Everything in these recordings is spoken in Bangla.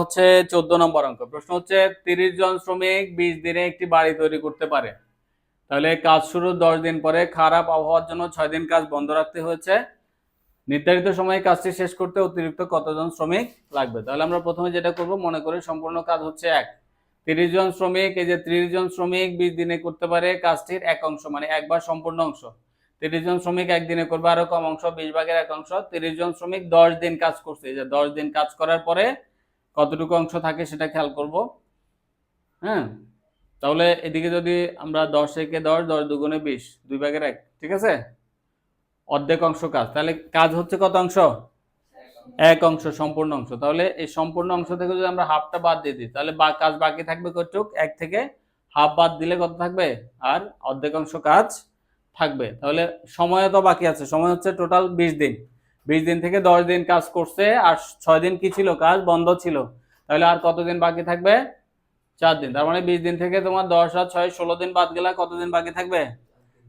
হচ্ছে চোদ্দ নম্বর অঙ্ক। প্রশ্ন হচ্ছে, তিরিশ জন শ্রমিক বিশ দিনে একটি বাড়ি তৈরি করতে পারে। তাহলে কাজ শুরুর দশ দিন পরে, খারাপ আবহাওয়ার জন্য ছয় দিন কাজ বন্ধ রাখতে হয়েছে। নির্ধারিত সময়ে কাজটি শেষ করতে অতিরিক্ত কতজন শ্রমিক লাগবে? তাহলে আমরা প্রথমে যেটা করব, মনে করি সম্পূর্ণ কাজ হচ্ছে এক। তিরিশ জন শ্রমিক, এই যে ত্রিশ জন শ্রমিক বিশ দিনে করতে পারে কাজটির এক অংশ মানে একবার সম্পূর্ণ অংশ। তিরিশ জন শ্রমিক একদিনে করবে আরও কম অংশ, বিশ ভাগের এক অংশ। তিরিশ জন শ্রমিক দশ দিন কাজ করছে। এই যে দশ দিন কাজ করার পরে কতটুকু অংশ থাকে সেটা খেয়াল করব। হ্যাঁ? তাহলে এদিকে যদি আমরা দশ একে দশ দশ দুগুণে বিশ, দুই ভাগের এক, ঠিক আছে? অর্ধেক অংশ কাজ। তাহলে কাজ হচ্ছে কত অংশ? এক অংশ, সম্পূর্ণ অংশ। তাহলে এই সম্পূর্ণ অংশ থেকে যদি আমরা হাফটা বাদ দিয়ে দিই, তাহলে কাজ বাকি থাকবে কতটুক? এক থেকে হাফ বাদ দিলে কত থাকবে? আর অর্ধেক অংশ কাজ থাকবে। তাহলে সময় তো বাকি আছে। সময় হচ্ছে টোটাল বিশ দিন। বিশ দিন থেকে দশ দিন কাজ করছে, আর ছয় দিন কি ছিল কাজ? বন্ধ ছিল। তাহলে আর কতদিন বাকি থাকবে? চার দিন। তার মানে বিশ দিন থেকে তোমার দশ আর ছয়, ষোলো দিন বাদ গেলে কতদিন বাকি থাকবে?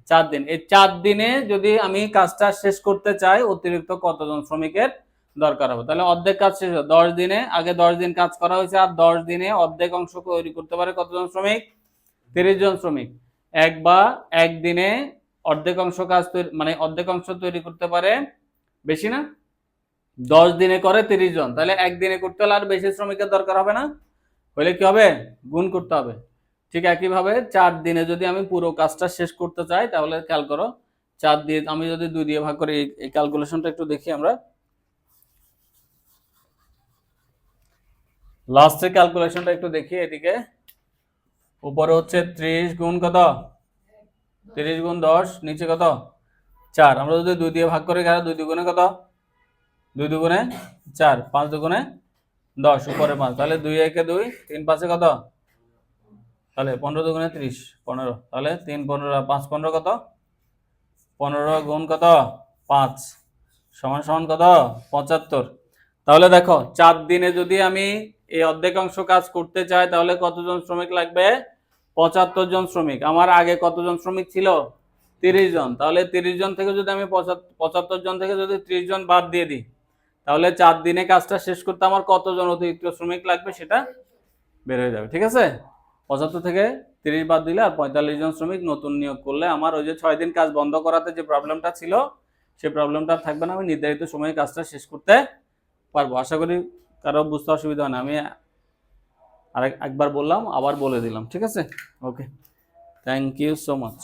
চার দিন। এই চার দিনে যদি আমি কাজটা শেষ করতে চাই, অতিরিক্ত কতজন শ্রমিকের দরকার হবে? তাহলে অর্ধেক কাজ শেষ হবে। দশ দিনে, আগে দশ দিন কাজ করা হয়েছে, আর দশ দিনে অর্ধেক অংশ তৈরি করতে পারে কতজন শ্রমিক? তিরিশ জন শ্রমিক। এক বা একদিনে অর্ধেক অংশ কাজ মানে অর্ধেক অংশ তৈরি করতে পারে বেশি না? দশ দিনে করে তিরিশ জন। তাহলে একদিনে করতে হলে আর বেশি শ্রমিকের দরকার হবে না? হলে কি হবে? গুণ করতে হবে। ঠিক একইভাবে চার দিনে যদি আমি পুরো কাজটা শেষ করতে চাই, তাহলে খেয়াল করো, চার দিয়ে আমি যদি দুই দিয়ে ভাগ করি, এই- ক্যালকুলেশনটা একটু দেখি আমরা। লাস্টের ক্যালকুলেশনটা একটু দেখি এদিকে। উপরে হচ্ছে ত্রিশ গুণ কত? তিরিশ গুণ দশ, নিচে কত? চার। আমরা যদি দুই দিয়ে ভাগ করি তাহলে দুই দুগুণে কত? দুই দুগুণে চার, পাঁচ দুগুণে দশ, উপরে পাঁচ। তাহলে দুই একে দুই, তিন পাঁচে কত? তাহলে পনেরো দুগুণে ত্রিশ, পনেরো। তাহলে তিন, পনেরো পাঁচ, পনেরো কত? পনেরো গুণ কত? পাঁচ। সমান সমান কত? পঁচাত্তর। তাহলে দেখো, চার দিনে যদি আমি এই অর্ধেক অংশ কাজ করতে চাই, তাহলে কতজন শ্রমিক লাগবে? পঁচাত্তর জন শ্রমিক। আমার আগে কতজন শ্রমিক ছিল? তিরিশ জন। তাহলে তিরিশ জন থেকে যদি আমি পঁচাত্তর জন থেকে যদি ত্রিশ জন বাদ দিয়ে দিই, তাহলে চার দিনে কাজটা শেষ করতে আমার কতজন অতিরিক্ত শ্রমিক লাগবে সেটা বের হয়ে যাবে, ঠিক আছে? পঁচাত্তর থেকে তিরিশ বাদ দিলে আর পঁয়তাল্লিশ জন শ্রমিক নতুন নিয়োগ করলে আমার ওই যে ছয় দিন কাজ বন্ধ করাতে যে প্রবলেমটা ছিল সেই প্রবলেমটা থাকবে না, আমি নির্ধারিত সময়ে কাজটা শেষ করতে পারব। আশা করি কারও বুঝতে অসুবিধা হয় না, আমি আরেক, একবার বললাম, আবার বলে দিলাম, ঠিক আছে? Okay thank you so much